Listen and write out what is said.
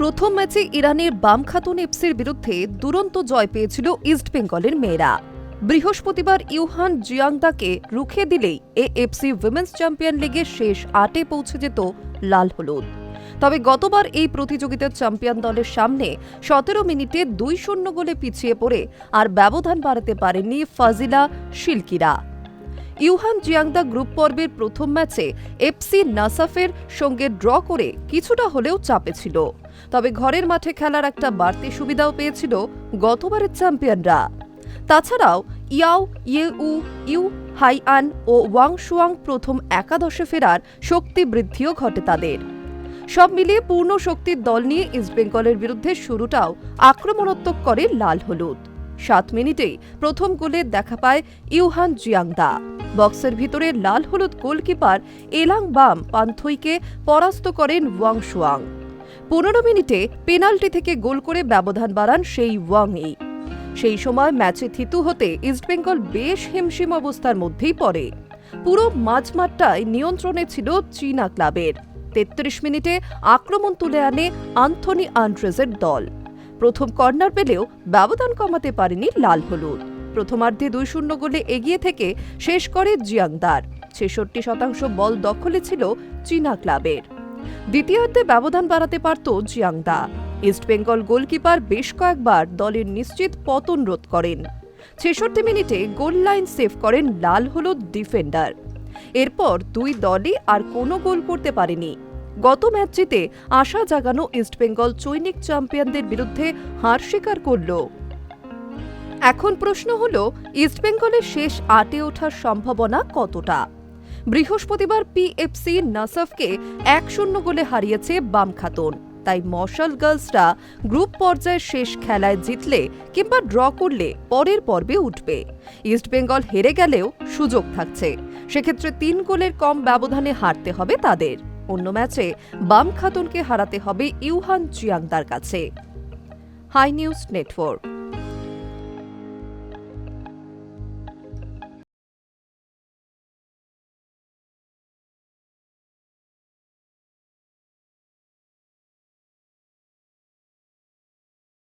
প্রথম ম্যাচে ইরানের বাম খাতুন এফসির বিরুদ্ধে দুরন্ত জয় পেয়েছিল ইস্টবেঙ্গলের মেয়েরা। বৃহস্পতিবার ইউহান জিয়াংদাকে রুখে দিলেই এ এফসি উইমেন্স চ্যাম্পিয়ন লিগের শেষ আটে পৌঁছে যেত লাল হলুদ। তবে গতবার এই প্রতিযোগিতার চ্যাম্পিয়ন দলের সামনে সতেরো মিনিটে দুই শূন্য গোলে পিছিয়ে পড়ে আর ব্যবধান বাড়াতে পারেননি ফাজিলা শিলকিরা। ইউহান জিয়াংদা গ্রুপ পর্বের প্রথম ম্যাচে এফসি নাসাফের সঙ্গে ড্র করে কিছুটা হলেও চাপে ছিল। তবে ঘরের মাঠে খেলার একটা বাড়তি সুবিধাও পেয়েছিল গতবারের চ্যাম্পিয়নরা। তাছাড়াও ইয়াও ইউ ইউ, হাইআন ও ওয়াং শুয়াং প্রথম একাদশে ফেরার শক্তি বৃদ্ধিও ঘটে তাদের। সব মিলিয়ে পূর্ণ শক্তির দল নিয়ে ইস্টবেঙ্গলের বিরুদ্ধে শুরুটাও আক্রমণাত্মক করে লাল হলুদ। সাত মিনিটেই প্রথম গোলে দেখা পায় ইউহান জিয়াংদা। বক্সের ভিতরে লাল হলুদ গোলকিপার এলাং বাম পান্থইকে পরাস্ত করেন ওয়াং শুয়াং পনেরো মিনিটে পেনাল্টি থেকে গোল করে ব্যবধান বাড়ান সেই ওয়াংই। সেই সময় ম্যাচে থিতু হতে ইস্টবেঙ্গল বেশ হিমশিম অবস্থার মধ্যেই পড়ে। পুরো মাঝমাঠটায় নিয়ন্ত্রণে ছিল চীনা ক্লাবের। তেত্রিশ মিনিটে আক্রমণ তুলে আনে আন্থনি আন্ড্রেজের দল। প্রথম কর্নার পেলেও ব্যবধান কমাতে পারেনি লাল হলুদ। প্রথমার্ধে দুই শূন্য গোলে এগিয়ে থেকে শেষ করে জিয়াংদার। ছেষট্টি শতাংশ বল দখলে ছিল চীনা ক্লাবের। দ্বিতীয়ার্ধে ব্যবধান বাড়াতে পারত জিয়াংদা। ইস্টবেঙ্গল গোলকিপার বেশ কয়েকবার দলের নিশ্চিত পতন রোধ করেন। ছেষট্টি মিনিটে গোল লাইন সেভ করেন লাল হলুদ ডিফেন্ডার। এরপর দুই দলই আর কোনো গোল করতে পারেনি। গত ম্যাচ জিতে আশা জাগানো ইস্টবেঙ্গল চৈনিক চ্যাম্পিয়নদের বিরুদ্ধে হার স্বীকার করল। এখন প্রশ্ন হল ইস্টবেঙ্গলের শেষ আটে ওঠার সম্ভাবনা কতটা? বৃহস্পতিবার পিএফসি নাসাফকে এক শূন্য গোলে হারিয়েছে বাম খাতুন। তাই মশাল গার্লসরা গ্রুপ পর্যায়ের শেষ খেলায় জিতলে কিংবা ড্র করলে পরের পর্বে উঠবে। ইস্টবেঙ্গল হেরে গেলেও সুযোগ থাকছে। সেক্ষেত্রে তিন গোলের কম ব্যবধানে হারতে হবে তাদের। অন্য ম্যাচে বাম খাতুনকে হারাতে হবে ইউহান চিয়াংদার কাছে। Hi news network.